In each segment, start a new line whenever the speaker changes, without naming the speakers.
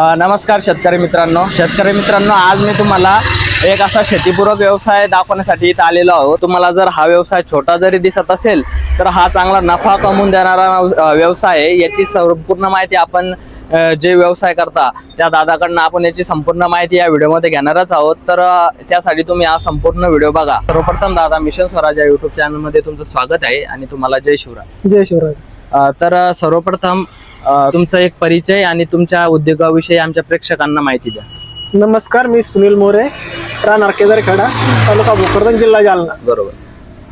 नमस्कार शेतकरी मित्रांनो. शेतकरी मित्रांनो आज मी तुम्हाला एक असा शेतीपूरक व्यवसाय दाखवण्यासाठी इथं आलेलो आहोत तुम्हाला जर हा व्यवसाय छोटा जरी दिसत असेल तर हा चांगला नफा कमवून देणारा व्यवसाय आहे. याची संपूर्ण माहिती आपण जे व्यवसाय करता त्या दादाकडनं आपण याची संपूर्ण माहिती या व्हिडिओमध्ये घेणारच आहोत. तर त्यासाठी तुम्ही हा संपूर्ण व्हिडिओ बघा. सर्वप्रथम दादा मिशन स्वराज या युट्यूब चॅनलमध्ये तुमचं स्वागत आहे आणि तुम्हाला जय शिवराय.
जय शिवराय.
अ, तर सर्वप्रथम तुमचा एक परिचय आणि तुमच्या उद्योगाविषयी आमच्या प्रेक्षकांना माहिती द्या.
नमस्कार मी सुनील मोरे राहणार केदारखेडा तालुका भोकरदन जिल्हा जालना.
बरोबर.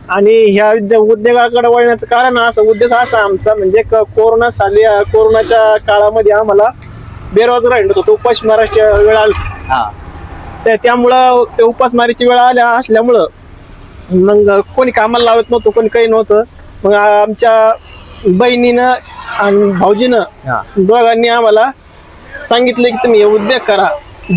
आणि ह्या उद्या उद्योगाकडे वळण्याचं कारण असं उद्देश असा आमचा म्हणजे कोरोना साली कोरोनाच्या काळामध्ये आम्हाला बेरोजगार राहिलो होतो. उपासमाराची वेळ आली.
हा.
त्या त्यामुळं ते उपासमारीची वेळ आल्या असल्यामुळं मग कोणी कामाला लावत नव्हतं कोणी काही नव्हतं. मग आमच्या बहिणीनं आणि भाऊजीनं दोघांनी आम्हाला सांगितलं की तुम्ही उद्योग करा.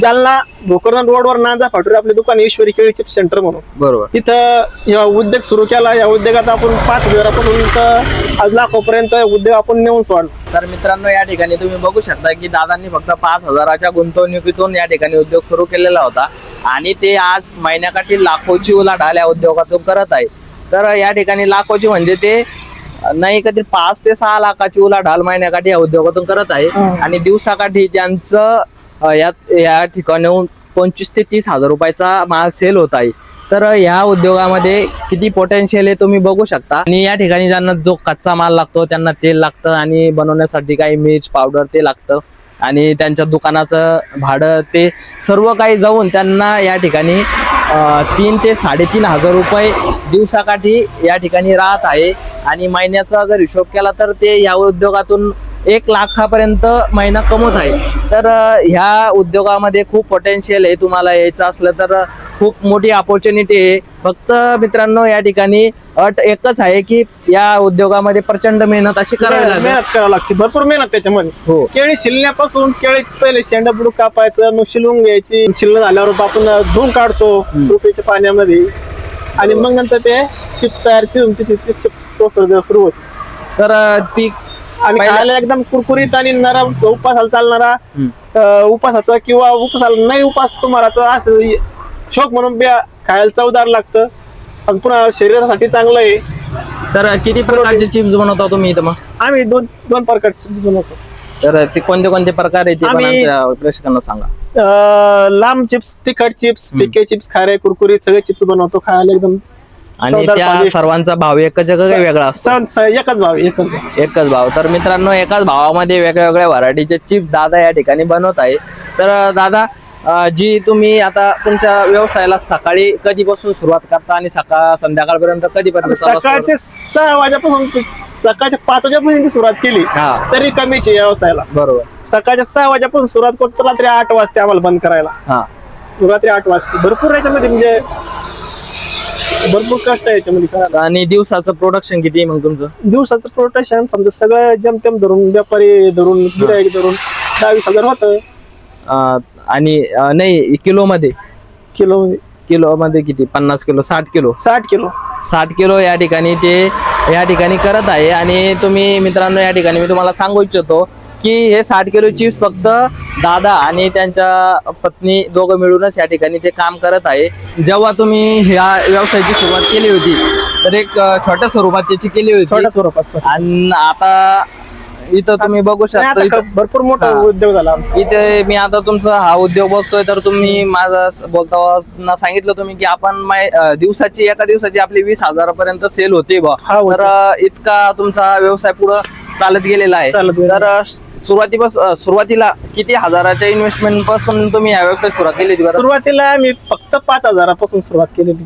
जालना भोकरदन रोडवर नांदा फाटूर आपले दुकान ईश्वरी केळी चिप सेंटर म्हणून.
बरोबर.
तिथं या उद्योग सुरू केला. या उद्योगात आपण पाच हजारापासून तर आज लाखोपर्यंत उद्योग आपण नेऊन सोडला
तर मित्रांनो या ठिकाणी तुम्ही बघू शकता की दादांनी फक्त पाच हजाराच्या गुंतवणुकीतून या ठिकाणी उद्योग सुरू केलेला होता. आणि ते आज महिन्याकाठी लाखोची उलाढाल या उद्योगातून करत आहे. तर या ठिकाणी लाखोची म्हणजे ते नाही कधी पाच ते सहा लाखाची उलाढाल महिन्याकाठी या उद्योगातून करत आहे.
हं.
आणि दिवसाकाठी त्यांचं या या ठिकाणाहून पंचवीस ते तीस हजार रुपयाचा माल सेल होत आहे. तर ह्या उद्योगामध्ये किती पोटेन्शियल आहे तुम्ही बघू शकता. आणि या ठिकाणी ज्यांना जो कच्चा माल लागतो त्यांना तेल लागतं आणि बनवण्यासाठी काही मिर्च पावडर ते लागतं. आणि त्यांच्या दुकानाचं भाडं ते सर्व काही जाऊन त्यांना या ठिकाणी तीन ते साडेतीन हजार रुपये दिवसाकाठी या ठिकाणी राहत आहे. आणि महिन्याचा जर हिशोब केला तर ते या उद्योगातून एक लाखापर्यंत महिना कमवत आहे. तर ह्या उद्योगामध्ये खूप पोटेन्शियल आहे तुम्हाला यायचं असलं तर खूप मोठी अपॉर्च्युनिटी आहे. फक्त मित्रांनो या ठिकाणी अट एकच आहे की या उद्योगामध्ये प्रचंड मेहनत अशी करावी लागेल.
मेहनत करावी लागते. भरपूर मेहनत त्याच्यामध्ये.
हो.
केळी शिलण्यापासून केळीची पहिले शेंडा बुडूक कापायचं मग शिलून घ्यायची. शिल्ल झाल्यावर आपण धुवून काढतो रुपयाच्या पाण्यामध्ये. आणि मग नंतर ते चिप्स तयार करून चिप्स सुरू होते.
तर ती
आणि खायला एकदम कुरकुरीत आणि नरम उपासाला चालणारा उपासाचा किंवा उपासाला नाही उपास तुम्हाला तर असं शोक म्हणून बिया खायला चवदार लागतं. आणि पुन्हा शरीरासाठी चांगलं आहे.
तर किती प्रकारचे चिप्स बनवता तुम्ही इथं मग?
आम्ही दोन दोन प्रकारचे chips बनवतो.
तर ते कोणते कोणते प्रकार आहे ते पण
आम्ही-
आमच्या प्रेक्षकांना सांगा.
अं, लांब चिप्स तिखट चिप्स पिके चिप्स खारे कुरकुरीत सगळे चिप्स बनवतो खायला एकदम.
आणि त्या. सर्वांचा भाव एकच वेगळा असतो.
एकच भाव एकच भाव.
एकच भाव. तर मित्रांनो एकाच भावामध्ये वेगळ्या वेगळ्या व्हरायटीचे चिप्स दादा या ठिकाणी बनवत आहे. तर दादा जी तुम्ही आता तुमच्या व्यवसायाला सकाळी कधीपासून सुरुवात करता आणि सकाळ संध्याकाळपर्यंत कधीपर्यंत?
सकाळचे सहा वाजेपासून सकाळच्या पाच वाजेपासून मी सुरुवात केली
हा.
तरी कमीच व्यवसायाला.
बरोबर.
सकाळच्या सहा वाजेपासून सुरुवात करतो रात्री आठ वाजते आम्हाला बंद करायला.
हा.
रात्री आठ वाजते. भरपूर याच्यामध्ये म्हणजे भरपूर कष्ट आहे याच्यामध्ये करायला
आणि दिवसाचं प्रोडक्शन किती आहे मग तुमचं?
दिवसाचं प्रोटेक्शन समजा सगळं जमतेम धरून व्यापारी धरून गिराईक धरून वीस हजार होतं
अं, आणि अं, नाही किलो मध्ये
किलो
किलो मध्ये किती? पन्नास किलो साठ किलो?
साठ किलो.
साठ किलो या ठिकाणी ते या ठिकाणी करत आहे. आणि तुम्ही मित्रांनो या ठिकाणी मी तुम्हाला सांगू इच्छितो की हे साठ किलो चिप्स फक्त दादा आणि त्यांच्या पत्नी दोघं मिळूनच या ठिकाणी ते काम करत आहे जेव्हा तुम्ही ह्या व्यवसायाची सुरुवात केली होती तर एक छोट्या स्वरूपात त्याची केली होती
छोट्या स्वरूपात.
आणि आता इथं तुम्ही बघू शकता इथं
भरपूर मोठा. उद्योग झाला
इथे मी आता तुमचा हा उद्योग बघतोय तर तुम्ही माझा बोलताना सांगितलं तुम्ही की आपण दिवसाची एका दिवसाची आपली वीस हजारापर्यंत सेल होते बा. तर इतका तुमचा व्यवसाय पुढं चालत गेलेला आहे तर सुरुवातीपासून सुरुवातीला किती हजाराच्या इन्व्हेस्टमेंटपासून तुम्ही हा व्यवसाय सुरुवात केली होती बरं?
सुरुवातीला मी फक्त पाच हजारापासून सुरुवात केलेली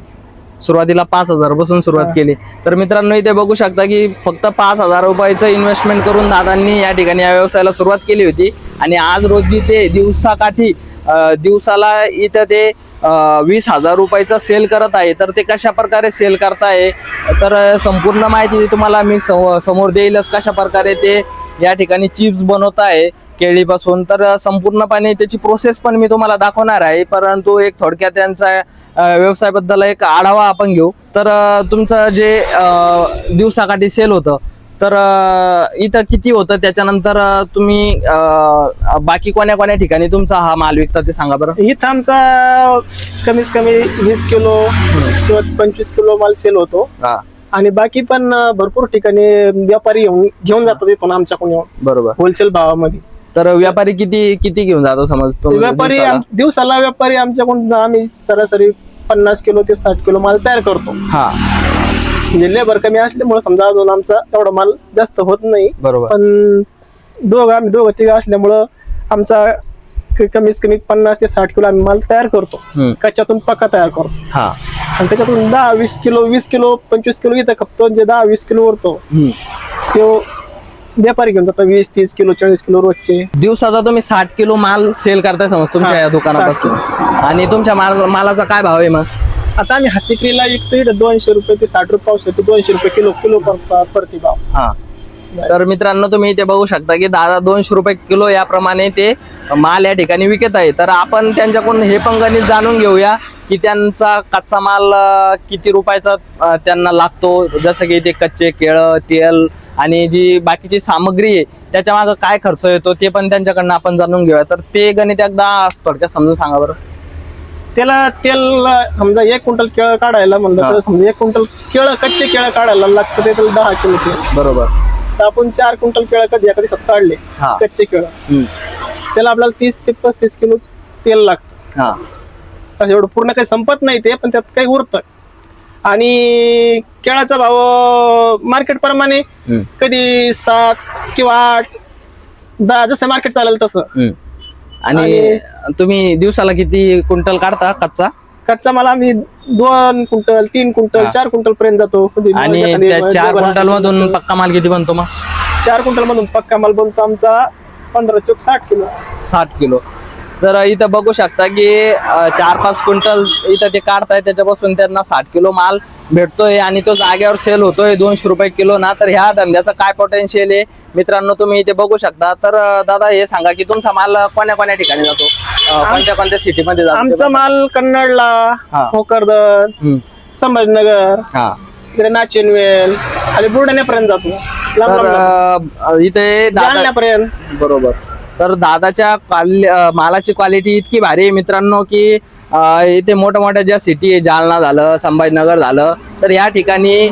सुरुवातीला पाच हजारपासून सुरुवात. केली. तर मित्रांनो इथे बघू शकता की फक्त पाच हजार रुपयाचं इन्व्हेस्टमेंट करून दादांनी या ठिकाणी या व्यवसायाला सुरुवात केली होती. आणि आज रोजी ते दिवसाकाठी अं, दिवसाला इथं ते अं, वीस हजार रुपयाचा सेल करत आहे. तर ते कशा प्रकारे सेल करताय? तर अं, संपूर्ण माहिती तुम्हाला मी सम- समोर देईलच कशा प्रकारे ते या ठिकाणी चिप्स बनवत आहे. केळीपासून तर संपूर्णपणे त्याची प्रोसेस पण मी तुम्हाला दाखवणार आहे. परंतु एक थोडक्यात त्यांचा व्यवसायाबद्दल एक आढावा आपण घेऊ. तर तुमचं जे दिवसाकाठी सेल होतं तर इथं किती होतं? त्याच्यानंतर तुम्ही बाकी कोण्या कोण्या ठिकाणी तुमचा हा माल विकता ते सांगा बरं.
इथं आमचा कमीत कमी वीस किलो किंवा पंचवीस किलो माल सेल होतो.
हा.
आणि बाकी पण भरपूर ठिकाणी व्यापारी येऊन घेऊन जातात इथून आमच्याकडून येऊन.
बरोबर.
होलसेल भावामध्ये.
तर व्यापारी किती किती घेऊन जातो समज तो
व्यापारी
दिवसाला?
आम- दिवसाला? व्यापारी आमच्याकडून आम्ही सरासरी पन्नास किलो ते साठ किलो माल तयार करतो.
हा.
म्हणजे लेबर कमी असल्यामुळे समजा अजून आमचा एवढा माल जास्त होत नाही.
बरोबर.
पण दोघं आम्ही दोघं तिघं असल्यामुळं आमचा क- कमीत कमी पन्नास ते साठ किलो आम्ही माल तयार करतो.
हम्म.
कच्च्यातून पक्का तयार करतो.
हा.
आणि त्याच्यातून दहा वीस किलो वीस किलो पंचवीस किलो इथं खपतो जे दहा वीस किलो
हम्म.
तो व्यापारी घेऊन जातो वीस तीस किलो चाळीस किलो रोजचे.
दिवसाचा तुम्ही साठ किलो माल सेल करताय समज तुमच्या या दुकानापासून. आणि तुमच्या माल मालाचा काय भाव आहे मग?
आता आम्ही हातीक्रीला विकतो इथं दोनशे रुपये ते साठ रुपये पावशे ते दोनशे रुपये किलो किलो पर- प्रति भाव.
हा. तर मित्रांनो तुम्ही इथे बघू शकता की दादा दोनशे रुपये किलो याप्रमाणे ते माल या ठिकाणी विकत आहे. तर आपण त्यांच्याकडून हे पण गणित जाणून घेऊया. की त्यांचा कच्चा माल किती रुपयाचा त्यांना लागतो. जसं की ते कच्चे केळं तेल आणि जी बाकीची सामग्री आहे त्याच्यामागे काय खर्च येतो ते पण त्यांच्याकडनं आपण जाणून घेऊया. तर ते गणित एकदा थोडक्यात समजून सांगा बरं.
त्याला तेल समजा एक क्विंटल केळं काढायला म्हणलं तर. समजा एक क्विंटल केळं कच्चे केळं काढायला लागतं ते त्याला दहा किलो
बरोबर.
तर आपण चार क्विंटल केळं कधी एखादी सत्ता काढले. कच्चे केळं. त्याला आपल्याला तीस ते पस्तीस किलो तेल लागतं. एवढं पूर्ण काही संपत नाही ते पण त्यात काही उरतं आणि केळाचा भाव मार्केट प्रमाणे. कधी सात किंवा आठ दहा जसं मार्केट चालेल तसं.
आणि तुम्ही दिवसाला किती क्विंटल काढता कच्चा
कच्चा माल आम्ही दोन क्विंटल तीन क्विंटल. चार क्विंटल पर्यंत जातो
आणि चार क्विंटल. मधून पक्का माल किती बनतो मग
चार क्विंटल मधून पक्का माल बनतो आमचा पंधरा चौक साठ किलो
साठ किलो तर इथं बघू शकता की चार पाच क्विंटल इथं ते काढताय त्याच्यापासून त्यांना साठ किलो माल भेटतोय आणि तो जागेवर सेल होतोय दोनशे रुपये किलो ना. तर ह्या धंद्याचं काय पोटेन्शियल आहे? मित्रांनो तुम्ही इथे बघू शकता. तर दादा हे सांगा की तुमचा माल कोण्या कोण्या ठिकाणी जातो? कोणत्या कोणत्या सिटीमध्ये जातो
आमचा माल कन्नडला
हा. हम्म.
संभाजीनगर
हा.
इकडे नाचिनवेल आणि बुलढाण्यापर्यंत जातो.
इथे
जालन्यापर्यंत.
बरोबर. तर दादाच्या क्वालि मालाची क्वालिटी इतकी भारी आहे मित्रांनो की इथे मोठ्या मोठ्या ज्या सिटी आहे जालना झालं संभाजीनगर झालं तर या ठिकाणी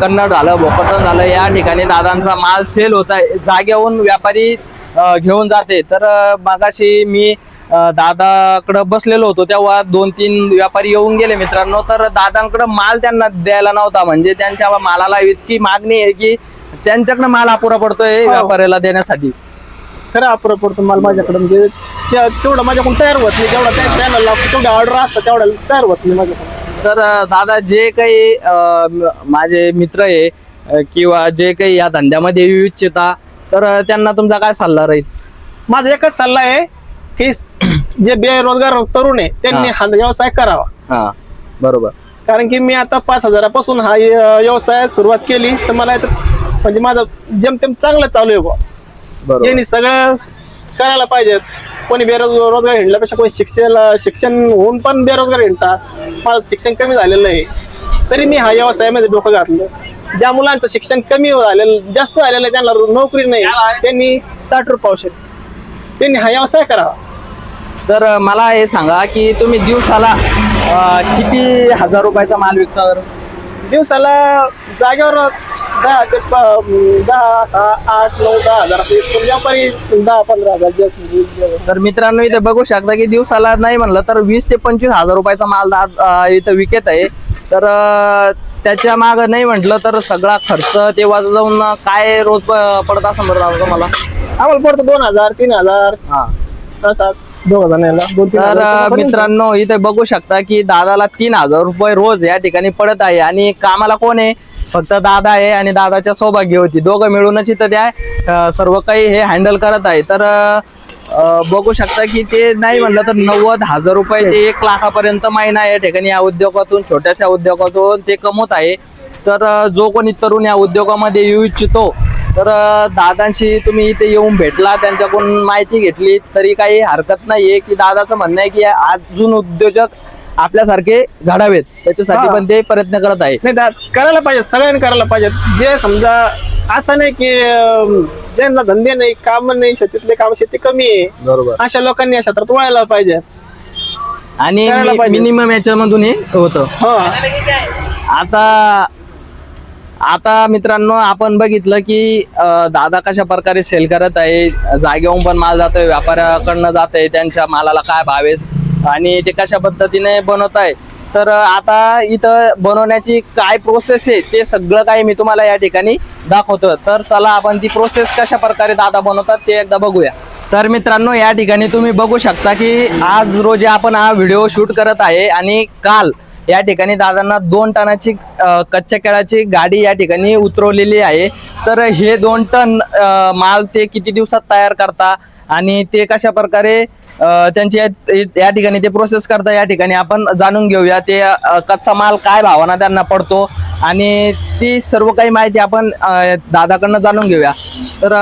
कन्नड झालं भोकरदन झालं या ठिकाणी दादांचा माल सेल होत आहे. जागेहून व्यापारी घेऊन जाते. तर मगाशी मी दादाकडं बसलेलो होतो. तेव्हा दोन तीन व्यापारी येऊन गेले मित्रांनो. तर दादांकडं माल त्यांना द्यायला नव्हता. म्हणजे त्यांच्या मालाला इतकी मागणी आहे की त्यांच्याकडे माल अपुरा पडतोय
हो.
व्यापाऱ्याला देण्यासाठी.
खरं अपुरा पडतो माल माझ्याकडे. म्हणजे त्या- तेवढं माझ्याकडून तयार होत नाही. जेवढा त्या- त्याला लागतो तेवढ्या ऑर्डर असतात तेवढा तयार होत नाही माझ्याकडून.
तर अं, दादा जे काही अं, म- माझे मित्र आहे अं, किंवा जे काही या धंद्यामध्ये येऊ इच्छिता तर अं, त्यांना तुमचा काय सल्ला राहील?
माझा एकच सल्ला आहे की जे बेरोजगार तरुण आहे त्यांनी हा. व्यवसाय करावा.
हा बरोबर.
कारण की मी आता पाच हजारापासून हा अं, व्यवसाय सुरुवात केली. तर मला याच्यात म्हणजे माझं जेमतेम चांगलं चालू आहे बुवा.
बरोबर.
यांनी सगळं करायला पाहिजेत. कोणी बेरोजगार रोजगार हिंडल्यापेक्षा कोणी शिक्षण शिक्षण होऊन पण बेरोजगार हिंडतात माझं शिक्षण कमी झालेलं आहे तरी मी हा व्यवसायामध्ये डोकं घातलं. ज्या मुलांचं शिक्षण कमी झालेलं जास्त झालेलं आहे त्यांना नोकरी नाही. त्यांनी साठ रुपये औषध त्यांनी हा व्यवसाय करावा.
तर मला हे सांगा की तुम्ही दिवसाला अं, किती हजार रुपयाचा माल विकता बरं?
दिवसाला जागेवर दहा ते दहा सहा आठ नऊ दहा हजार. व्यापारी दहा पंधरा हजार जास्त म्हणजे
तर मित्रांनो इथे बघू शकता की दिवसाला नाही म्हणलं तर वीस ते पंचवीस हजार रुपयाचा माल इथं विकत आहे. तर त्याच्या माग नाही म्हटलं तर सगळा खर्च ते वाजवून काय रोज पडत असं बरं तुम्हाला?
आम्हाला पडतो दोन हजार तीन हजार.
हा.
असा. दोन जणांना दोन तीन
तर
पर्यंत.
मित्रांनो इथे बघू शकता की दादाला तीन हजार रुपये रोज या ठिकाणी पडत आहे. आणि कामाला कोण आहे? फक्त दादा आहे आणि दादाच्या सौभाग्य होती दोघं मिळूनच इथं त्या अं, सर्व काही हे हँडल करत आहे. तर अं, बघू शकता की ते नाही म्हणलं तर नव्वद हजार रुपये ते एक लाखापर्यंत महिना या ठिकाणी या उद्योगातून छोट्याशा उद्योगातून ते कमवत आहे. तर अं, जो कोणी तरुण या उद्योगामध्ये येऊ इच्छितो तर दादांशी तुम्ही इथे येऊन भेटला त्यांच्याकडून माहिती घेतली तरी काही हरकत नाहीये की दादाचं म्हणणं आहे की अजून उद्योजक आपल्यासारखे घडावेत त्याच्यासाठी. पण ते प्रयत्न करत आहे.
नाही करायला पाहिजे सगळ्यांनी करायला पाहिजे जे समजा असं नाही की ज्यांना धंदे नाही काम नाही शेतीतले काम शेती कमी आहे
बरोबर.
अशा लोकांनी या क्षेत्रात वळायला पाहिजे
आणि. मिनिमम याच्यामधून हे होतं.
हो.
आता आता मित्रांनो आपण बघितलं की दादा कशा प्रकारे सेल करत आहे जागेवरून पण माल जातोय व्यापाऱ्याकडनं जात आहे त्यांच्या मालाला काय भाव आहे आणि ते कशा पद्धतीने बनवत आहे तर आता इथं बनवण्याची काय प्रोसेस आहे ते सगळं काही मी तुम्हाला या ठिकाणी दाखवतो तर चला आपण ती प्रोसेस कशा प्रकारे दादा बनवतात ते एकदा बघूया. तर मित्रांनो या ठिकाणी तुम्ही बघू शकता की आज रोजी आपण हा व्हिडिओ शूट करत आहे आणि काल या ठिकाणी दादांना दोन टनाची कच्च्या केळाची गाडी या ठिकाणी उतरवलेली आहे. तर हे दोन टन माल ते किती दिवसात तयार करता आणि ते कशा प्रकारे त्यांची या- ठिकाणी ते प्रोसेस करता या ठिकाणी आपण जाणून घेऊया. ते कच्चा माल काय भावाना त्यांना पडतो आणि ती सर्व काही माहिती आपण दादाकडनं जाणून घेऊया. तर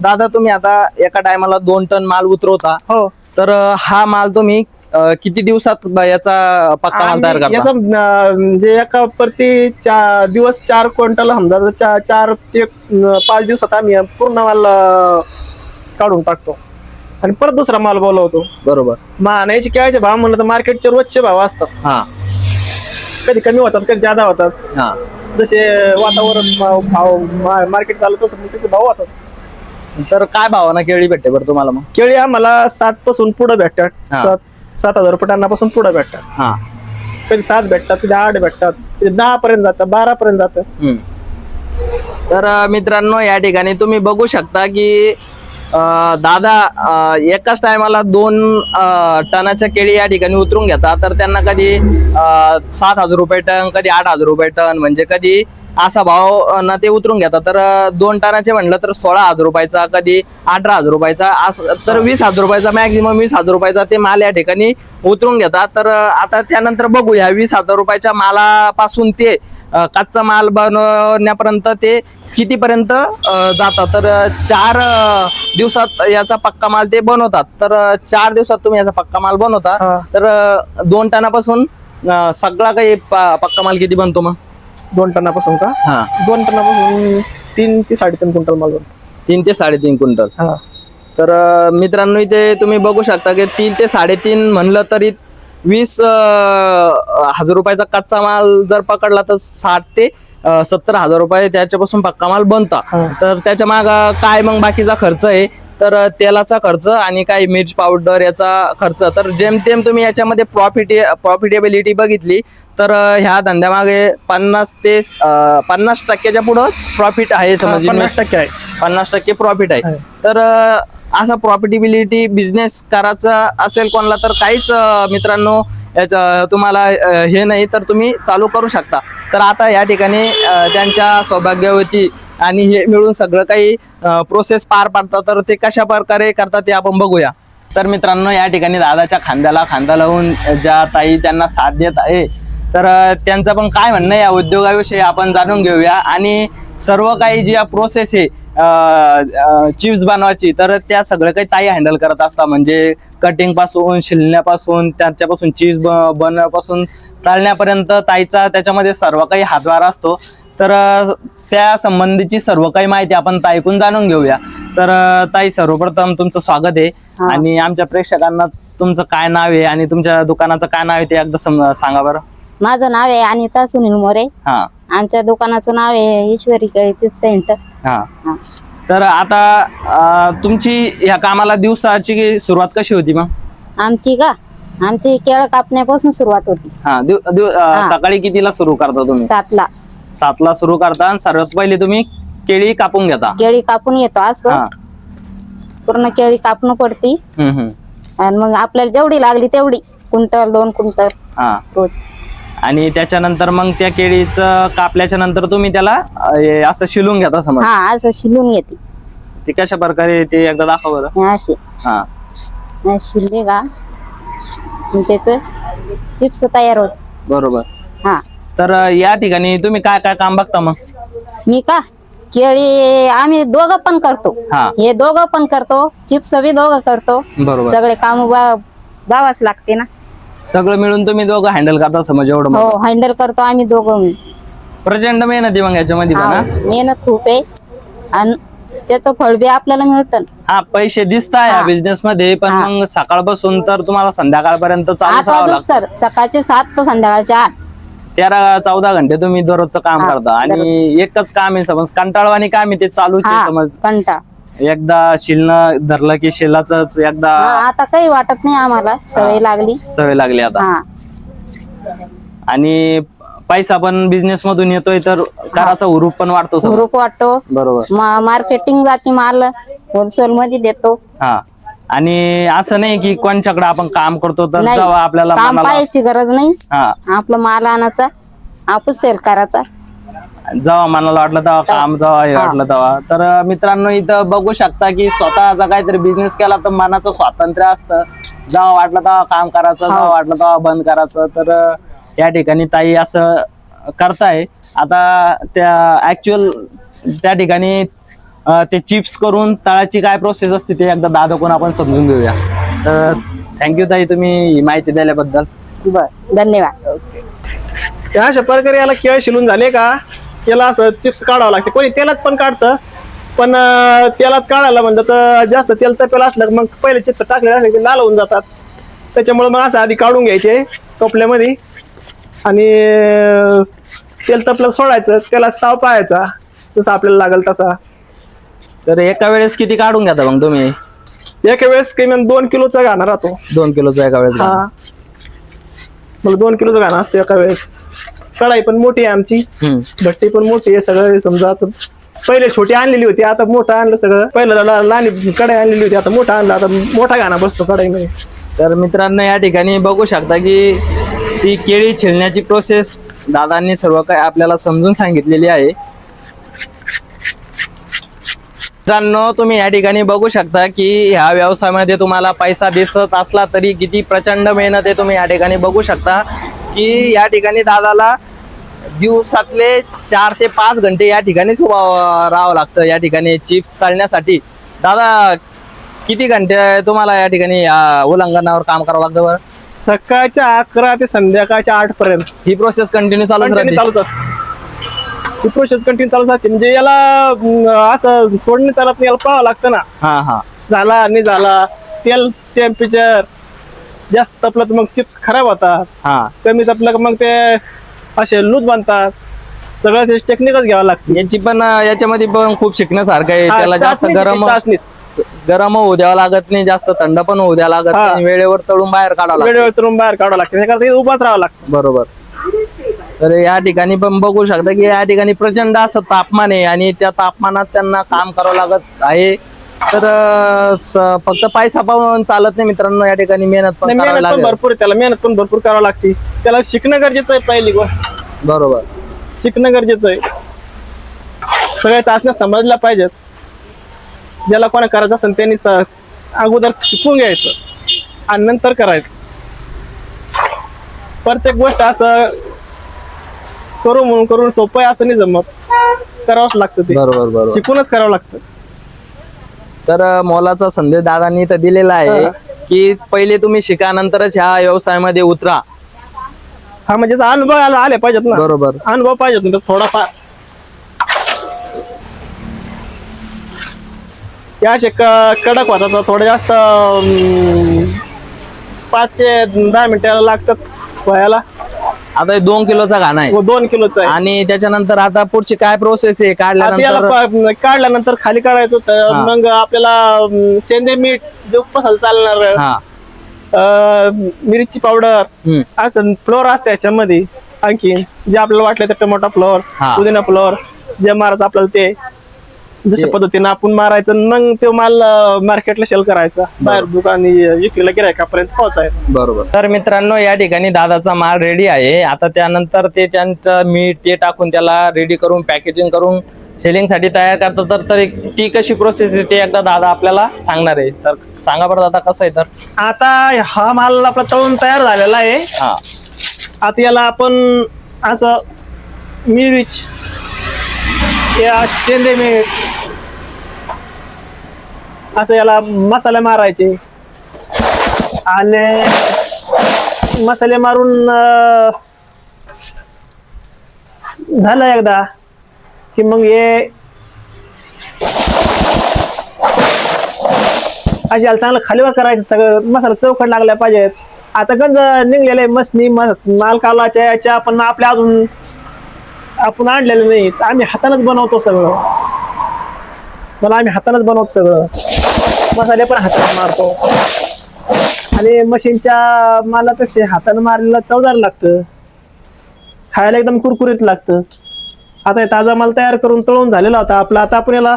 दादा तुम्ही आता एका टायमाला दोन टन माल उतरवता.
हो.
तर हा माल तुम्ही किती दिवसात याचा पक्का माल तयार
आणि
करता?
याचा अं, म्हणजे एका प्रति चार दिवस चार क्विंटल समजा चा- चार ते पाच दिवसात आम्ही पूर्ण माल अं, काढून टाकतो. आणि परत दुसरा माल बोलवतो.
बरोबर.
मानायचे केळाचे भाव म्हणलं तर मार्केटचे रोजचे भाव असतात.
हा.
कधी कमी होतात कधी जादा होतात.
हा.
जसे वातावरण भाव- मार्केट चालत तसं मग त्याचे भाव होतात
तर काय भावाना केळी भेटते बरं तुम्हाला मग?
केळी आम्हाला सात पासून पुढे भेटतात.
हा.
सात सात हजार रुपये टनापासून पुढे भेटतात.
हा.
कधी सात भेटतात कधी आठ भेटतात कधी दहा पर्यंत जातात बारा पर्यंत जातात
हम्म. तर अ, मित्रांनो या ठिकाणी तुम्ही बघू शकता की अ, दादा अ, एकाच टायमाला दोन अ, टनाच्या केळी या ठिकाणी उतरून घेतात. तर त्यांना कधी अ, सात हजार रुपये टन कधी आठ हजार रुपये टन म्हणजे कधी असा भाव ना ते उतरून घेतात. तर दोन टनाचे म्हणलं तर सोळा हजार रुपयाचा कधी अठरा हजार रुपयाचा असं तर वीस हजार रुपयाचा मॅक्झिमम वीस हजार रुपयाचा ते माल या ठिकाणी उतरून घेतात. तर आता त्यानंतर बघूया वीस हजार रुपयाच्या मालापासून ते कच्चा माल बनवण्यापर्यंत ते कितीपर्यंत जातात. तर चार दिवसात याचा पक्का माल ते बनवतात. तर चार दिवसात तुम्ही याचा पक्का माल बनवता. तर दोन टनापासून सगळा काही पक्का माल किती बनतो मग?
दोन टनापासून का?
हा.
दोन टनापासून तीन ते साडेतीन क्विंटल माल बनतो.
तीन ते साडेतीन क्विंटल.
हा.
तर अ, मित्रांनो इथे तुम्ही बघू शकता की तीन ते साडेतीन म्हणलं तरी वीस अ, हजार रुपयाचा कच्चा माल जर पकडला तर साठ ते अ, सत्तर हजार रुपये त्याच्यापासून पक्का माल बनता.
हा.
तर त्याच्या माग काय मग बाकीचा खर्च आहे? तर तेलाचा खर्च आणि काही मिर्च पावडर याचा खर्च. तर जेमतेम तुम्ही याच्यामध्ये प्रॉफिट प्रॉफिटेबिलिटी बघितली तर ह्या धंद्यामागे पन्नास ते पन्नास टक्क्याच्या पुढं प्रॉफिट आहे समज
पन्नास टक्के आहे.
पन्नास टक्के प्रॉफिट आहे. तर असा प्रॉफिटेबिलिटी बिझनेस करायचा असेल कोणाला तर काहीच मित्रांनो याचं तुम्हाला हे नाही तर तुम्ही चालू करू शकता. तर आता या ठिकाणी त्यांच्या सौभाग्यवती आणि हे मिळून सगळं काही प्रोसेस पार पाडतात. तर ते कशा प्रकारे करतात ते आपण बघूया. तर मित्रांनो या ठिकाणी दादाच्या खांद्याला खांदा लावून ज्या ताई त्यांना साथ देत आहे तर त्यांचं पण काय म्हणणं या उद्योगाविषयी आपण जाणून घेऊया. आणि सर्व काही जी प्रोसेस आहे चिप्स बनवायची तर त्या सगळं काही ताई हँडल करत असतात. म्हणजे कटिंगपासून शिलण्यापासून त्याच्यापासून चीज बनवण्यापासून टाळण्यापर्यंत ताईचा त्याच्यामध्ये सर्व काही हातभार असतो. तर त्या संबंधीची सर्व काही माहिती आपण ताईकून जाणून घेऊया. तर ताई सर्वप्रथम तुमचं स्वागत आहे. आणि आमच्या प्रेक्षकांना तुमचं काय नाव आहे आणि तुमच्या दुकानाचं काय नाव आहे ते एकदा सांगा बरं.
माझं नाव आहे अनिता सुनील मोरे.
हा.
आमच्या दुकानाचं नाव आहे ईश्वरी चिप्स सेंटर.
हा. तर आता तुमची ह्या कामाला दिवसाची सुरुवात कशी होती मग?
आमची का? आमची केळ कापण्यापासून सुरुवात होती.
सकाळी कितीला सुरू करता तुम्ही?
सातला.
सातला सुरू करता आणि सर्वात पहिले तुम्ही केळी कापून घेता.
केळी कापून येतो
हा.
असं पूर्ण केळी कापणं पडती.
हम्म, हम्म.
आणि मग आपल्याला जेवढी लागली तेवढी कुंटल दोन कुंटल.
हा.
रोज.
आणि त्याच्यानंतर मग त्या केळीचं कापल्याच्या नंतर तुम्ही त्याला अं, हे असं शिलून घेता समज
हा असं शिलून येते
ते कशा प्रकारे ते एकदा दाखव बरं.
हे
हा.
हे शिरले का? त्याच चिप्स तयार होत.
बरोबर.
हा.
तर या ठिकाणी तुम्ही काय काय काम बघता मग?
मी का? केळी आम्ही दोघं पण करतो.
हा.
हे दोघं पण करतो. चिप्स बी दोघं करतो.
बरोबर.
सगळे काम बावाच लागते ना.
सगळं मिळून तुम्ही दोघं हँडल करता समज एवढं मोठं.
हो हँडल करतो आम्ही दोघं
प्रचंड मेहनती मग याच्यामध्ये पण
हा? मेहनत खूप आहे. आणि त्याचं फळ बी आपल्याला मिळतं.
हा पैसे दिसताय या. बिझनेस मध्ये पण. मग सकाळपासून तर तुम्हाला संध्याकाळपर्यंत चालूच
आठ
राहावं
वाजूस
लागतं.
तर सकाळचे सात तर संध्याकाळचे आठ.
तेरा चौदा घंटे तुम्ही दररोजचं काम
हा,
करता. आणि एकच काम आहे समज कंटाळवाणी काम आहे ते चालूच आहे
हा
समज.
कंटा
एकदा शिलनं धरलं की शिलाच एकदा
हा, आता काही वाटत नाही आम्हाला. सवय लागली.
सवय लागली आता.
हा.
आणि पैसा पण बिझनेस मधून येतोय तर कराचा हुरूप पण वाढतो समज.
ग्रुप वाटतो.
बरोबर.
मार्केटिंग जाती माल होलसेल मध्ये देतो.
हा. आणि असं नाही की कोणच्याकडे आपण काम करतो तर
नाही
जेव्हा आपल्याला
काम
मनाला
पाहायची गरज नाही.
हा.
आपलं माल आणायचा आपण सेल करायचा.
जेव्हा मनाला वाटलं तेव्हा काम जेव्हा हे वाटलं तेव्हा. तर मित्रांनो इथं बघू शकता की स्वतःचा काहीतरी बिझनेस केला तर मनाचं स्वातंत्र्य असतं. जेव्हा वाटलं तेव्हा काम करायचं जेव्हा वाटलं तेव्हा बंद करायचं. तर या ठिकाणी ताई असं करताय. आता त्या ऍक्च्युअल त्या ठिकाणी ते चिप्स करून तळाची काय प्रोसेस असते ते एकदा दादा कोण आपण समजून घेऊया. तर थँक्यू ताई तुम्ही माहिती दिल्याबद्दल.
बर धन्यवाद.
त्या अशा प्रकारे याला केळ शिलून झाले का? याला असं चिप्स काढावं लागते. कोणी तेलात पण काढतं पण अं, तेलात काढायला म्हणलं तर जास्त तेल तपेल असलं की मग पहिले चिप्स टाकले असले की लाल होऊन जातात. त्याच्यामुळे मग असं आधी काढून घ्यायचे टोपल्यामध्ये आणि अं, तेल तपलं सोडायचं त्याला ताव पाहायचा जसं आपल्याला लागेल तसा.
तर एका वेळेस किती काढून घेता मग तुम्ही?
एका वेळेस किमान दोन किलोचा घाणा राहतो.
दोन किलोचा एका वेळेस
हा. मला दोन किलोचा घाणा असतो एका वेळेस. कढाई पण मोठी आहे आमची.
हम्म.
भट्टी पण मोठी आहे सगळं. समजा आता पहिले छोटी आणलेली होती आता मोठं आणलं सगळं. पहिलं ला- लहान कढाई आणलेली होती आता मोठा आणला. आता मोठा गाणा बसतो कढाईमध्ये.
तर मित्रांनो या ठिकाणी बघू शकता की ती केळी छिलण्याची प्रोसेस दादांनी सर्व काही आपल्याला समजून सांगितलेली आहे. मित्रांनो तुम्ही या ठिकाणी बघू शकता की ह्या व्यवसायामध्ये तुम्हाला पैसा दिसत असला तरी किती प्रचंड मेहनत आहे तुम्ही या ठिकाणी बघू शकता की या ठिकाणी दादाला दिवसातले चार ते पाच घंटे या ठिकाणीच राहावं लागतं या ठिकाणी चिप्स काढण्यासाठी दादा किती घंटे तुम्हाला या ठिकाणी उल्लंघनावर काम करावं लागतं बरं?
सकाळच्या अकरा ते संध्याकाळच्या आठ पर्यंत
ही प्रोसेस कंटिन्यू राहते.
चालूच असते. ही प्रोसेस कंटिन्यू चालूच असते म्हणजे याला असं सोडणे चालत नाही याला पाहावं लागतं ना.
हा हा.
झाला नाही झाला. तेल टेम्परेचर जास्त तपलं तर मग चिप्स खराब होतात.
हा.
कमी तपलं का मग ते असे लूज बनतात. सगळं ते टेक्निकच घ्यावं लागतं.
याची पण अं, याच्यामध्ये पण खूप शिकण्यासारखं आहे.
हा,
त्याला जास्त गरम. गरम होऊ द्यावं लागत नाही जास्त थंड पण होऊ द्यावं लागत
हा.
नाही. वेळेवर तळून बाहेर काढावं लागतं.
वेळेवर तरून बाहेर काढावं लागतं. त्याकरता इथं उभाच राहावं लागतं.
बरोबर. तर या ठिकाणी पण बघू शकता की या ठिकाणी प्रचंड असं तापमान आहे आणि त्या तापमानात त्यांना काम करावं लागत आहे. तर फक्त पैसा पाहून चालत नाही मित्रांनो या ठिकाणी मेहनत पण
नाही,
करावी
मेहनत पण
लागेल.
भरपूर आहे त्याला मेहनत पण भरपूर करावं लागते. त्याला शिकणं गरजेचं आहे पहिली गोष्ट.
बरोबर.
शिकणं गरजेचं आहे. सगळ्या चाचण्या समजल्या पाहिजेत. ज्याला कोणा करायचं असेल त्यांनी स- अगोदर शिकून घ्यायचं आणि नंतर करायचं. प्रत्येक गोष्ट असं करू म्हणून करून सोपं आहे असं नाही जमत. करावंच लागतं ते.
बरोबर बरोबर.
शिकूनच करावं लागतं.
तर मोलाचा संदेश दादांनी इथं दिलेला आहे. की पहिले तुम्ही शिका नंतरच ह्या व्यवसायामध्ये उतरा.
हा म्हणजे असं अनुभव आला आले पाहिजेत ना.
बरोबर.
अनुभव पाहिजेत ना थोडाफार. या असे क- कडक होतात थोडे जास्त अं, पाच ते दहा मिनिटाला लागतात व्हायला
आता हे दोन किलोचा घाणा आहे
व दोन किलोचा आहे
आणि त्याच्यानंतर आता पुढची काय प्रोसेस आहे
आता याला
काढल्यानंतर
प- काढल्यानंतर खाली काढायचं तर
हा.
मग आपल्याला अं, मीठ जे उपसाला चालणार
हा
अं, मिरची पावडर
हम्म.
असं फ्लोअर असते याच्यामध्ये आणखी जे आपल्याला वाटलं ते टमाटा फ्लोअर
हा.
पुदिना फ्लोअर जे मारायचं आपल्याला ते जशा पद्धतीने आपण मारायचं मग तो माल मार्केटला सेल करायचा. बाहेर दुकान विक्रीला गिरायकापर्यंत पोहोचायचं.
बरोबर. तर मित्रांनो या ठिकाणी दादाचा माल रेडी आहे. आता त्यानंतर ते त्यांचं मीठ ते टाकून त्याला रेडी करून पॅकेजिंग करून सेलिंगसाठी तयार करतात. तर तर एक- ती कशी प्रोसेस आहे ते एकदा दादा आपल्याला सांगणार आहे. तर सांगा बरं दादा कसं आहे तर?
आता हा माल आपला तळून तयार झालेला आहे.
हा.
आता याला आपण असं मिरच या शेंदे मीठ असं याला मसाले मारायचे. आणि मसाले मारून झालं एकदा की मग हे अशी याला चांगलं खालीवर करायचं सगळं मसाला चौकट लागल्या पाहिजेत. आता गंज निघलेलं आहे माल मालकालाच्या याच्या पण आपल्या अजून आपण आणलेलं नाही आम्ही हातानच बनवतो सगळं. मला आम्ही हातानच बनवतो सगळं. मसाले पण हाताने मारतो. आणि मशीनच्या मालापेक्षा हाताने मारलेला चवदार लागतं. खायला एकदम कुरकुरीत लागतं. आता हे ताजा माल तयार करून तळून झालेला होता. आपला आता आपण याला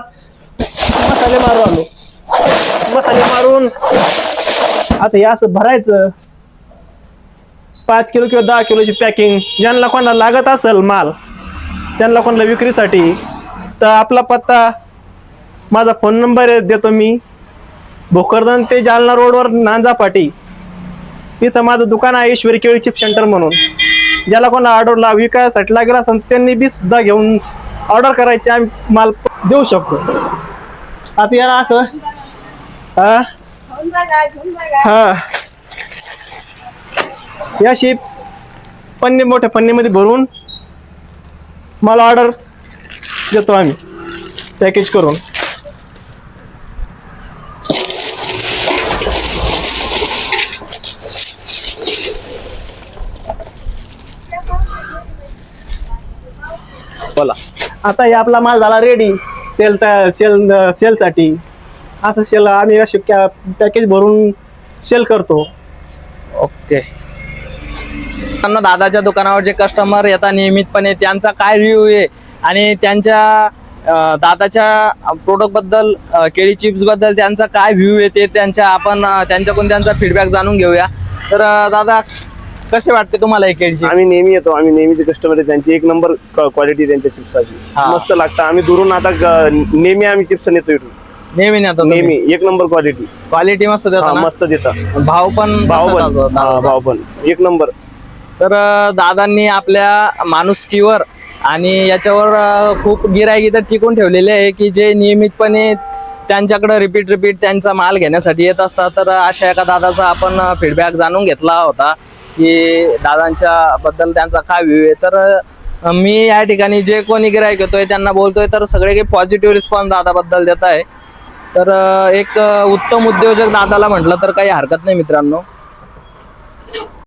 मसाले मारू आलो. मसाले मारून आता हे असं भरायचं. पाच किलो किंवा दहा किलोची पॅकिंग ज्यांना कोणाला लागत असेल माल त्यांना कोणाला विक्रीसाठी तर आपला पत्ता माझा फोन नंबर देतो मी. भोकरदन ते जालना रोडवर नांजा पाटी. इथं माझं दुकान आहे ईश्वरी केळी चिप सेंटर म्हणून. ज्याला कोणा ऑर्डरला विकायसाठी लागेल असेल त्यांनी बी सुद्धा घेऊन ऑर्डर करायची आम्ही माल देऊ शकतो. आता याला असं? हा? हा. याशी पन्नी मोठ्या पन्नीमध्ये भरून मला ऑर्डर देतो आम्ही. पॅकेज करून. आता हे आपला माल झाला रेडी सेल सेल सेलसाठी असं सेल आम्ही असे पॅकेज भरून सेल करतो.
ओके त्यांना दादाच्या दुकानावर जे कस्टमर येतात नियमितपणे त्यांचा काय रिव्ह्यू आहे? आणि त्यांच्या दादाच्या प्रोडक्टबद्दल केळी चिप्सबद्दल त्यांचा काय व्ह्यू आहे? ते त्यांच्या आपण त्यांच्याकडून त्यांचा फीडबॅक जाणून घेऊया. तर दादा कसे वाटते तुम्हाला चिप्स
आम्ही नेहमी येतो आम्ही नेहमीचे कस्टमर आहे त्यांची एक नंबर क्वालिटी त्यांच्या चिप्साची
हा.
मस्त लागतं. आम्ही दुरून आता ग- नेहमी आम्ही चिप्स नेतो इथून.
नेहमी नेतो
नेहमी. एक नंबर क्वालिटी
क्वालिटी मस्त देतो ना?
मस्त देतात
भाव पण
भाव पण. हा. भाव पण. एक नंबर
तर अं, दादांनी आपल्या माणुसकीवर आणि याच्यावर अं, खूप गिरायक इथं टिकून ठेवलेले आहे की जे नियमितपणे त्यांच्याकडे रिपीट रिपीट त्यांचा माल घेण्यासाठी येत असतात. तर अशा एका दादाचा आपण फीडबॅक जाणून घेतला होता. की दादांच्या बद्दल त्यांचा काय व्ह्यू आहे? तर मी या ठिकाणी जे कोणी गिरायक येतोय त्यांना बोलतोय तर सगळे काही पॉझिटिव्ह रिस्पॉन्स दादाबद्दल देत आहे. तर एक उत्तम उद्योजक दादाला म्हटलं तर काही हरकत नाही मित्रांनो.